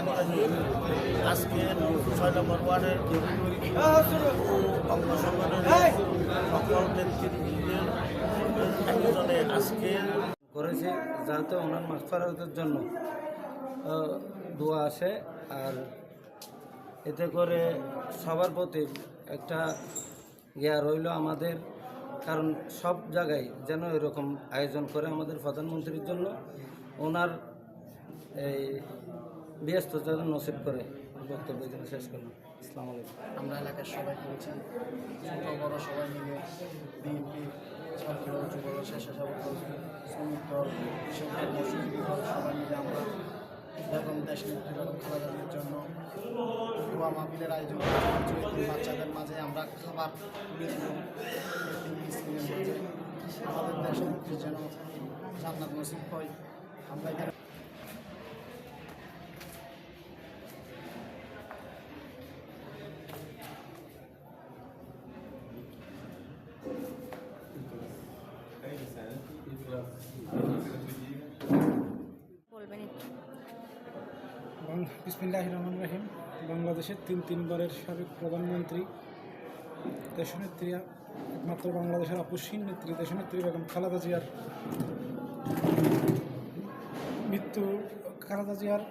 আমরা আজকে ছয় নম্বর ওয়ার্ডের অঙ্গ সংগঠনের সকল ব্যক্তিদের একজনে আজকে করেছে যাতে ওনার মাস্টারদের জন্য দোয়া আসে আর এতে করে সবার প্রতি একটা ইয়া রইল আমাদের, কারণ সব জায়গায় যেন এরকম আয়োজন করে আমাদের প্রধানমন্ত্রীর জন্য ওনার এই ব্যস্ত যেন নসিব করে। বক্তব্য যেন শেষ করলাম। ইসলাম আলাইকুম। আমরা এলাকার সবাই করেছি ছোট বড় সবাই মিলে বিএনপি ছাত্র যুব স্বেচ্ছাসেবক দল, শ্রমিক দল কৃষক দল মৎস্যজীবী দল, সবাই মিলে আমরা বেগম দেশ জিয়ার জন্য দোয়া মাহফিলের আয়োজন বাচ্চাদের মাঝে আমরা খাবার তুলে দিলাম আমাদের দেশের যেন জান্নাত নসিব হয়। আমরা এখানে বলবেন একটু বিসমিল্লাহ রহমান রাহিম বাংলাদেশের তিন তিনবারের সাবেক প্রধানমন্ত্রী, দেশনেত্রী, একমাত্র বাংলাদেশের অপসীন নেত্রী, দেশনেত্রী বেগম খালেদা জিয়ার মৃত্যু, খালেদা জিয়ার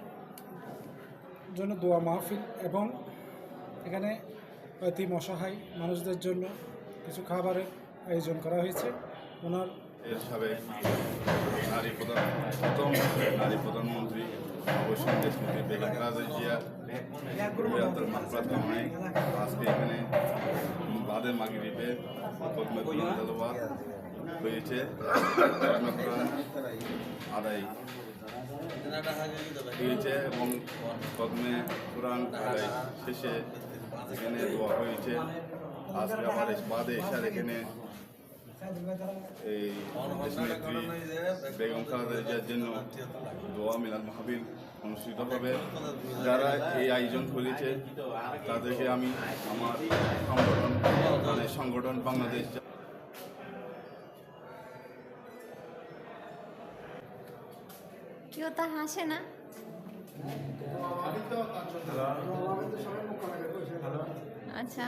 জন্য দোয়া মাহফিল এবং এখানে অতি অসহায় মানুষদের জন্য কিছু খাবারের আয়োজন করা হয়েছে। ওনার সাবেক নারী প্রধান, প্রথম নারী প্রধানমন্ত্রী অবশ্যই দেশমন্ত্রী বেগম খালেদা জিয়া। মাকবাদ কামায় আজকে এখানে বাদের মাগরিবে কদমে কোরআন হয়েছে। আদায় হয়েছে এবং কদমে কোরআন আদায় শেষে এখানে দোয়া হয়েছে। আজকে আবার বাদে এসার এখানে এই দেশনেত্রী বেগম খালেদা জিয়ার জন্য দোয়া মিলাদ মাহবিল অনুষ্ঠিত হবে। যারা এই আয়োজন করেছে, তাদেরকে আমি আমার সংগঠন মানে সংগঠন বাংলাদেশ কেউ তা হাসে না? আচ্ছা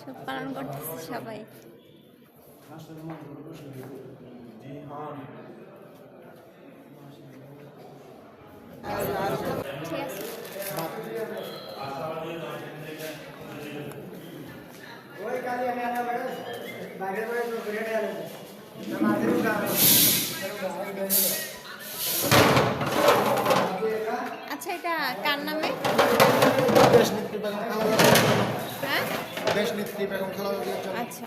সব পালন করতেছে সবাই। আছে আচ্ছা এটা কার নামে? দেশ নেত্রী বেগম খালেদা হ্যাঁ? বেগম খালেদা আচ্ছা।